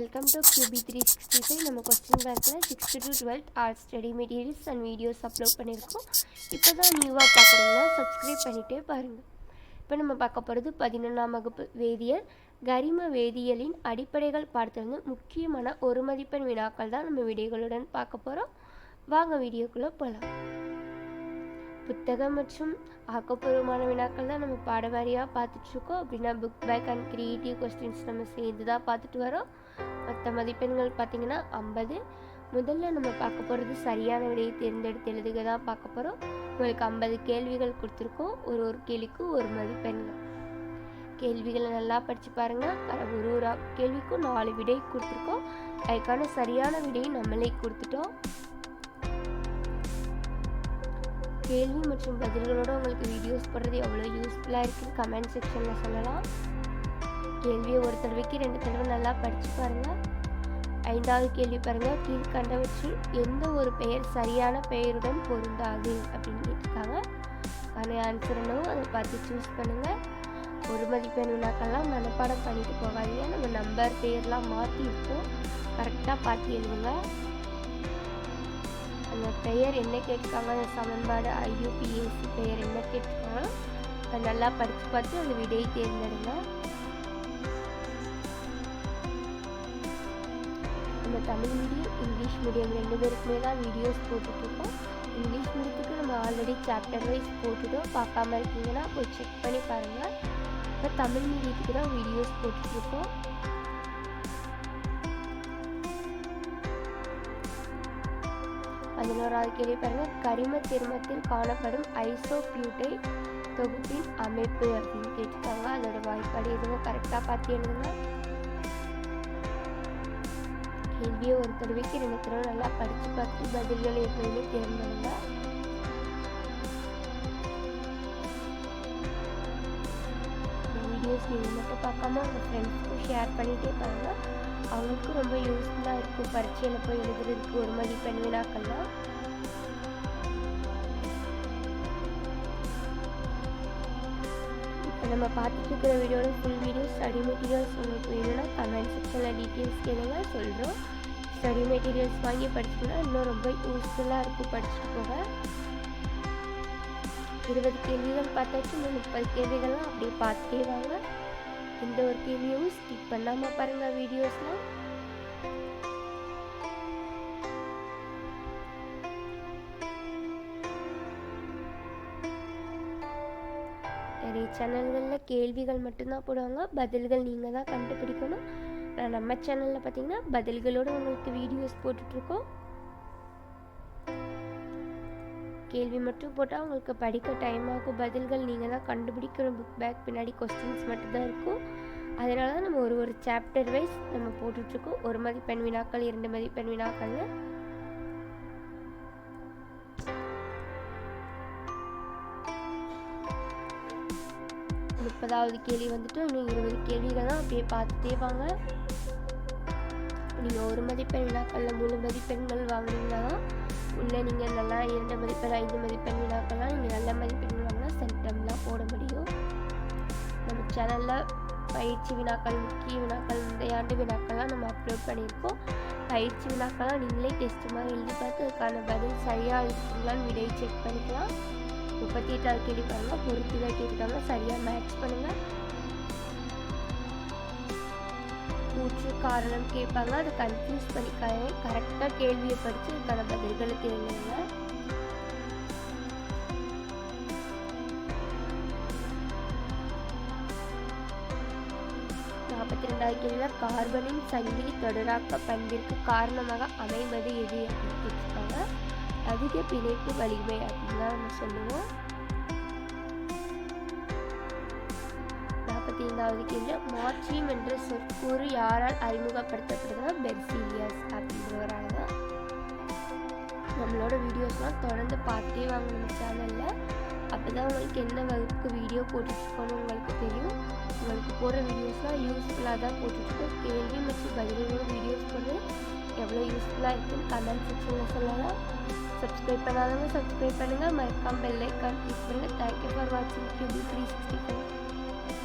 Welcome to QB three sixty five நம்ம question பேங்க்கில் sixth to twelfth art study materials and videos upload பண்ணியிருக்கோம். இப்போ தான் நியூவாக பார்க்குறீங்கன்னா சப்ஸ்கிரைப் பண்ணிகிட்டே பாருங்கள் இப்போ நம்ம பார்க்க போகிறது பதினொன்றாம் வகுப்பு வேதியியல். கரிம வேதியியலின் அடிப்படைகள் பார்த்திருந்து முக்கியமான ஒரு மதிப்பெண் வினாக்கள் தான் நம்ம விடைகளுடன் பார்க்க போகிறோம் வாங்க வீடியோக்குள்ளே போகலாம் புத்தகம் மற்றும் ஆக்கப்பூர்வமான வினாக்கள் தான் நம்ம பாடவாரியாக பார்த்துட்ருக்கோம். அப்படின்னா book back and creative questions நம்ம சேர்ந்து தான் பார்த்துட்டு வரோம். மற்ற மதிப்பெண்கள் பார்த்திங்கன்னா ஐம்பது. முதல்ல நம்ம பார்க்க போகிறது சரியான விடையை தேர்ந்தெடுத்து எழுதுக தான் பார்க்க போகிறோம் உங்களுக்கு ஐம்பது கேள்விகள் கொடுத்துருக்கோம். ஒரு ஒரு கேள்விக்கும் ஒரு மதிப்பெண்கள். கேள்விகளை நல்லா படித்து பாருங்கள் ஒரு ஒரு கேள்விக்கும் நாலு விடை கொடுத்துருக்கோம். அதுக்கான சரியான விடையை நம்மளே கொடுத்துட்டோம். கேள்வி மற்றும் பதில்களோட உங்களுக்கு வீடியோஸ் போடுறது எவ்வளோ யூஸ்ஃபுல்லாக இருக்குன்னு கமெண்ட் செக்ஷனில் சொல்லலாம். கேள்வியை ஒரு தடவைக்கு ரெண்டு தடவை நல்லா படித்து பாருங்கள் ஐந்தாவது கேள்வி பாருங்கள் கீழ்கண்டவற்றில் எந்த ஒரு பெயர் சரியான பெயருடன் பொருந்தாது அப்படின்னு கேட்டிருக்காங்க. அதனை ஆன்சர் என்னவோ அதை பார்த்து சூஸ் பண்ணுங்கள் ஒரு மதிப்பெண் வினாக்கெல்லாம் மனப்பாடம் பண்ணிட்டு போகாதீங்க. நம்ம நம்பர் பேர்லாம் மாற்றி இருக்கோம் கரெக்டாக பார்த்து எழுதுங்க. அந்த பெயர் என்ன கேட்காங்க அந்த சமன்பாடு ஐயூபிஎஸ்சி பெயர் என்ன கேட்காங்களோ அதை நல்லா படித்து பார்த்து அந்த விடையை தேர்ந்தெடுங்க. நம்ம தமிழ் மீடியம் இங்கிலீஷ் மீடியம் ரெண்டு பேருக்குமே தான் வீடியோஸ் போட்டுட்ருக்கோம். இங்கிலீஷ் மீடியத்துக்கு நம்ம ஆல்ரெடி சாப்டர் வைஸ் போட்டுட்டோம். பார்க்காம இருக்கீங்கன்னா போய் செக் பண்ணி பாருங்கள் இப்போ தமிழ் மீடியத்துக்கு தான் வீடியோஸ் போட்டுட்ருக்கோம். பதினோராவது கேள்வி பாருங்க. கரிம திருமத்தில் காணப்படும் ஐசோபியூட்டை தொகுப்பின் அமைப்பு அப்படின்னு கேட்டிருக்காங்க அதோட வாய்ப்பாடு எதுவும் கரெக்டாக பார்த்து எழுதுங்க. கேள்வியை ஒரு தடவைக்கு ரெண்டு தடவை நல்லா படித்து பார்த்து பதில்களை எப்பயுமே தேர்ந்தெடுங்க. வீடியோஸ் நீங்கள் மட்டும் பார்க்காம உங்கள் ஃப்ரெண்ட்ஸ்க்கும் ஷேர் பண்ணிகிட்டே பாருங்கள் அவங்களுக்கும் ரொம்ப யூஸ்ஃபுல்லாக இருக்கும். பரீட்சையில் போய் எழுதுறதுக்கு ஒரு மதிப்பெண் வினாக்கள்லாம் இப்போ நம்ம பார்த்துட்டு இருக்கிற வீடியோவில் ஃபுல் வீடியோ ஸ்டடி மெட்டீரியல்ஸ் உங்களுக்கு வேணும்னா கமெண்ட் செக்ஷனில் டீட்டெயில்ஸ் கேளுங்க. சொல்கிறோம் ஸ்டடி மெட்டீரியல்ஸ் வாங்கி படிச்சோம்னா இன்னும் ரொம்ப யூஸ்ஃபுல்லாக இருக்கும் படிச்சுட்டு போக இருபது கேள்விகள் பார்த்தாச்சு. இன்னும் முப்பது கேள்விகள்லாம் அப்படியே பார்த்துட்டே வாங்க. இந்த ஒரு கேள்வியும் ஸ்கிப் பண்ணாமல் பாருங்கள் வீடியோஸ்லாம் நிறைய சேனல்களில் கேள்விகள் மட்டும்தான் போடுவாங்க. பதில்கள் நீங்கள் தான் கண்டுபிடிக்கணும். நம்ம சேனலில் பார்த்தீங்கன்னா பதில்களோடு உங்களுக்கு வீடியோஸ் போட்டுட்ருக்கோம். கேள்வி மட்டும் போட்டால் உங்களுக்கு படிக்க டைம் ஆகும். பதில்கள் நீங்கள் தான் கண்டுபிடிக்கிற புக் பேக் பின்னாடி கொஸ்டின்ஸ் மட்டும்தான் இருக்கும். அதனால தான் நம்ம ஒரு ஒரு சாப்டர் வைஸ் நம்ம போட்டுட்ருக்கோம். ஒரு மதிப்பெண் வினாக்கள் இரண்டு மதிப்பெண் வினாக்கள்னு. முப்பதாவது கேள்வி வந்துட்டு இன்னும் இருபது கேள்விகள் தான் அப்படியே பார்த்துட்டே வாங்க. நீங்கள் ஒரு மதிப்பெண் வினாக்களில் மூணு மதிப்பெண்கள் வாங்கினீங்கன்னா தான் உள்ளே நீங்கள் நல்லா இரண்டு மதிப்பெண் ஐந்து மதிப்பெண் வினாக்கள்லாம் நீங்கள் நல்ல மதிப்பெண் வாங்கினா சென்டம்லாம் போட முடியும். நம்ம சேனலில் பயிற்சி வினாக்கள் முக்கிய வினாக்கள் முந்தைய வினாக்கள்லாம் நம்ம அப்லோட் பண்ணியிருக்கோம் பயிற்சி வினாக்கள்லாம் நீங்களே டெஸ்ட் மாதிரி எழுதி பார்த்து அதுக்கான பதில் சரியாக இருக்குங்களான்னு விடையை செக் பண்ணிக்கலாம். முப்பத்தி எட்டாவது கேள்வி பாருங்கள் பொறுத்து தான் கேட்டுக்காங்க சரியாக மேட்ச் பண்ணுங்கள் கூற்று காரணம் கேட்பாங்க. அதை கன்ஃபியூஸ் பண்ணிக்காங்க கரெக்டாக கேள்வியை படித்து அதுக்கான பதில்களை தேர்ந்தெடுங்க நாற்பத்தி ரெண்டாவது கேள்வியில் கார்பனின் சங்கிலி தொடராக்க பண்பிற்கு காரணமாக அமைவது எது அப்படின்னு கேட்டிருக்காங்க. அதிக பிணைப்பு வலிமை அப்படின்னு தான் நம்ம சொல்லுவோம். இருபத்தி ஐந்தாவது கேள்வி மார்ச்சியம் என்ற சொற்கூறு யாரால் அறிமுகப்படுத்தப்படுதுன்னா பெர்சீலியஸ் அப்படின்றவரால் தான். நம்மளோட வீடியோஸ்லாம் தொடர்ந்து பார்த்தே வாங்க நம்ம சேனலில். அப்போ தான் உங்களுக்கு என்ன வகுப்புக்கு வீடியோ போட்டுட்ருக்கோன்னு உங்களுக்கு தெரியும். உங்களுக்கு போடுற வீடியோஸ்லாம் யூஸ்ஃபுல்லாக தான் போட்டுட்ருக்கோம். கேள்வி மற்றும் பதிலோட வீடியோஸ் போடுறது எவ்வளோ யூஸ்ஃபுல்லாக இருக்குன்னு கமெண்ட் செக்ஷனில் சொல்லலாம். சப்ஸ்கிரைப் பண்ணாதவங்க சப்ஸ்கிரைப் பண்ணுங்கள் மறக்காம பெல் ஐக்கான் கிளிக் பண்ணுங்கள் தேங்க்யூ ஃபார் வாட்சிங் கியூபி த்ரீ சிக்ஸ்டி ஃபைவ்